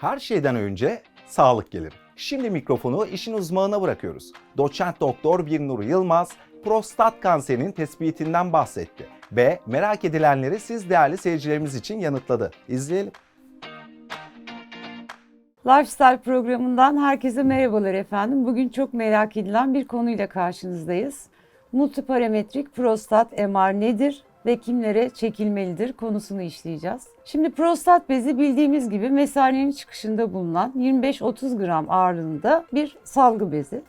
Her şeyden önce sağlık gelir. Şimdi mikrofonu işin uzmanına bırakıyoruz. Doçent Doktor Birnur Yılmaz prostat kanserinin tespitinden bahsetti ve merak edilenleri siz değerli seyircilerimiz için yanıtladı. İzleyelim. Lifestyle programından herkese merhabalar efendim. Bugün çok merak edilen bir konuyla karşınızdayız. Multiparametrik prostat MR nedir ve kimlere çekilmelidir konusunu işleyeceğiz. Şimdi prostat bezi bildiğimiz gibi mesanenin çıkışında bulunan 25-30 gram ağırlığında bir salgı bezi.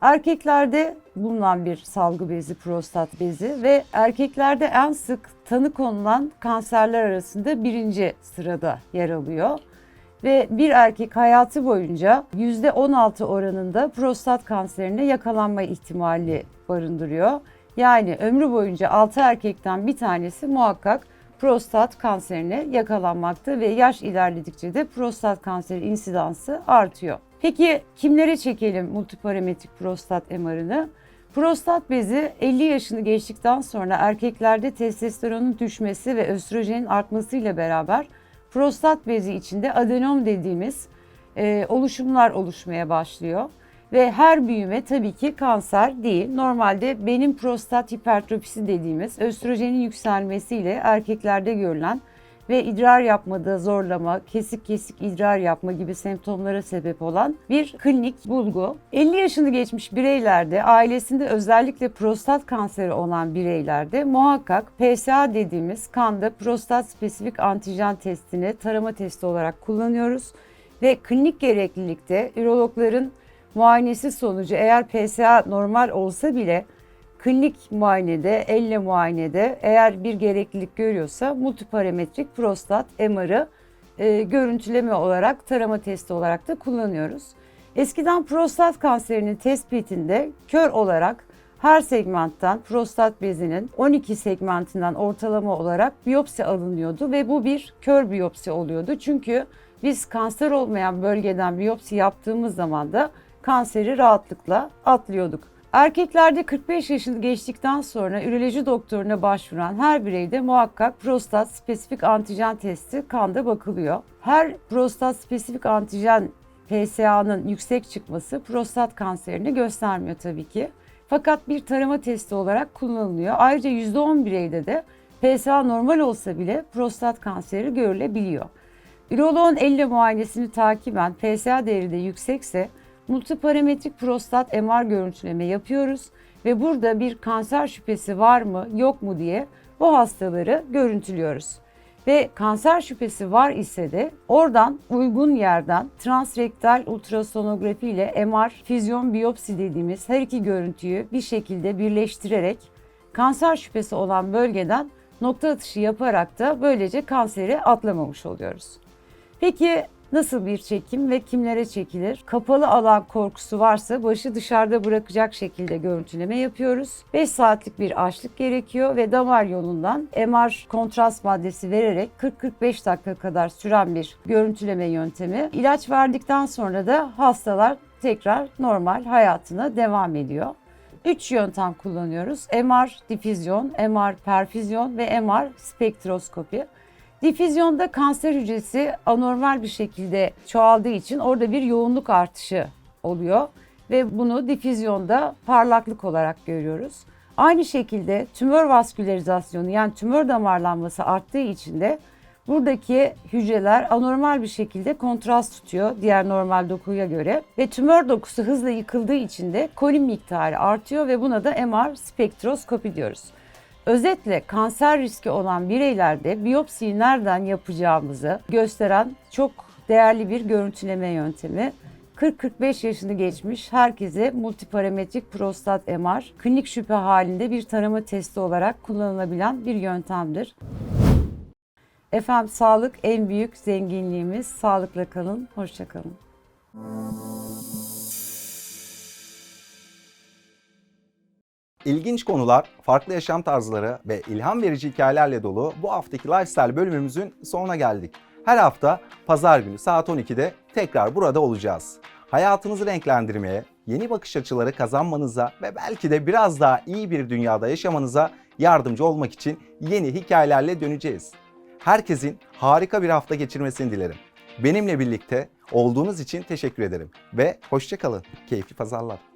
Erkeklerde bulunan bir salgı bezi, prostat bezi ve erkeklerde en sık tanı konulan kanserler arasında birinci sırada yer alıyor ve bir erkek hayatı boyunca %16 oranında prostat kanserine yakalanma ihtimali barındırıyor. Yani ömrü boyunca 6 erkekten bir tanesi muhakkak prostat kanserine yakalanmakta ve yaş ilerledikçe de prostat kanseri insidansı artıyor. Peki kimlere çekelim multiparametrik prostat MR'ını? Prostat bezi 50 yaşını geçtikten sonra erkeklerde testosteronun düşmesi ve östrojenin artmasıyla beraber prostat bezi içinde adenom dediğimiz e, oluşumlar oluşmaya başlıyor. Ve her büyüme tabii ki kanser değil. Normalde benim prostat hipertrofisi dediğimiz östrojenin yükselmesiyle erkeklerde görülen ve idrar yapmada zorlama, kesik kesik idrar yapma gibi semptomlara sebep olan bir klinik bulgu. 50 yaşını geçmiş bireylerde, ailesinde özellikle prostat kanseri olan bireylerde muhakkak PSA dediğimiz kanda prostat spesifik antijen testini tarama testi olarak kullanıyoruz. Ve klinik gereklilikte ürologların muayenesi sonucu eğer PSA normal olsa bile klinik muayenede, elle muayenede eğer bir gereklilik görüyorsa multiparametrik prostat MR'ı e, görüntüleme olarak, tarama testi olarak da kullanıyoruz. Eskiden prostat kanserinin tespitinde kör olarak her segmentten prostat bezinin 12 segmentinden ortalama olarak biyopsi alınıyordu ve bu bir kör biyopsi oluyordu. Çünkü biz kanser olmayan bölgeden biyopsi yaptığımız zaman da kanseri rahatlıkla atlıyorduk. Erkeklerde 45 yaşını geçtikten sonra üroloji doktoruna başvuran her bireyde muhakkak prostat spesifik antijen testi kanda bakılıyor. Her prostat spesifik antijen PSA'nın yüksek çıkması prostat kanserini göstermiyor tabii ki. Fakat bir tarama testi olarak kullanılıyor. Ayrıca %10 bireyde de PSA normal olsa bile prostat kanseri görülebiliyor. Üroloğun elle muayenesini takiben PSA değeri de yüksekse multiparametrik prostat MR görüntüleme yapıyoruz ve burada bir kanser şüphesi var mı yok mu diye bu hastaları görüntülüyoruz. Ve kanser şüphesi var ise de oradan uygun yerden transrektal ultrasonografi ile MR füzyon biyopsi dediğimiz her iki görüntüyü bir şekilde birleştirerek kanser şüphesi olan bölgeden nokta atışı yaparak da böylece kanseri atlamamış oluyoruz. Peki Nasıl bir çekim ve kimlere çekilir? Kapalı alan korkusu varsa başı dışarıda bırakacak şekilde görüntüleme yapıyoruz. 5 saatlik bir açlık gerekiyor ve damar yolundan MR kontrast maddesi vererek 40-45 dakika kadar süren bir görüntüleme yöntemi. İlaç verdikten sonra da hastalar tekrar normal hayatına devam ediyor. 3 yöntem kullanıyoruz. MR difüzyon, MR perfüzyon ve MR spektroskopi. Difüzyonda kanser hücresi anormal bir şekilde çoğaldığı için orada bir yoğunluk artışı oluyor ve bunu difüzyonda parlaklık olarak görüyoruz. Aynı şekilde tümör vaskülerizasyonu yani tümör damarlanması arttığı için de buradaki hücreler anormal bir şekilde kontrast tutuyor diğer normal dokuya göre ve tümör dokusu hızla yıkıldığı için de kolin miktarı artıyor ve buna da MR spektroskopi diyoruz. Özetle kanser riski olan bireylerde biyopsiyi nereden yapacağımızı gösteren çok değerli bir görüntüleme yöntemi. 40-45 yaşını geçmiş herkese multiparametrik prostat MR klinik şüphe halinde bir tarama testi olarak kullanılabilen bir yöntemdir. Efendim sağlık en büyük zenginliğimiz. Sağlıkla kalın, hoşça kalın. İlginç konular, farklı yaşam tarzları ve ilham verici hikayelerle dolu bu haftaki Lifestyle bölümümüzün sonuna geldik. Her hafta pazar günü saat 12'de tekrar burada olacağız. Hayatınızı renklendirmeye, yeni bakış açıları kazanmanıza ve belki de biraz daha iyi bir dünyada yaşamanıza yardımcı olmak için yeni hikayelerle döneceğiz. Herkesin harika bir hafta geçirmesini dilerim. Benimle birlikte olduğunuz için teşekkür ederim ve hoşçakalın. Keyifli pazarlar.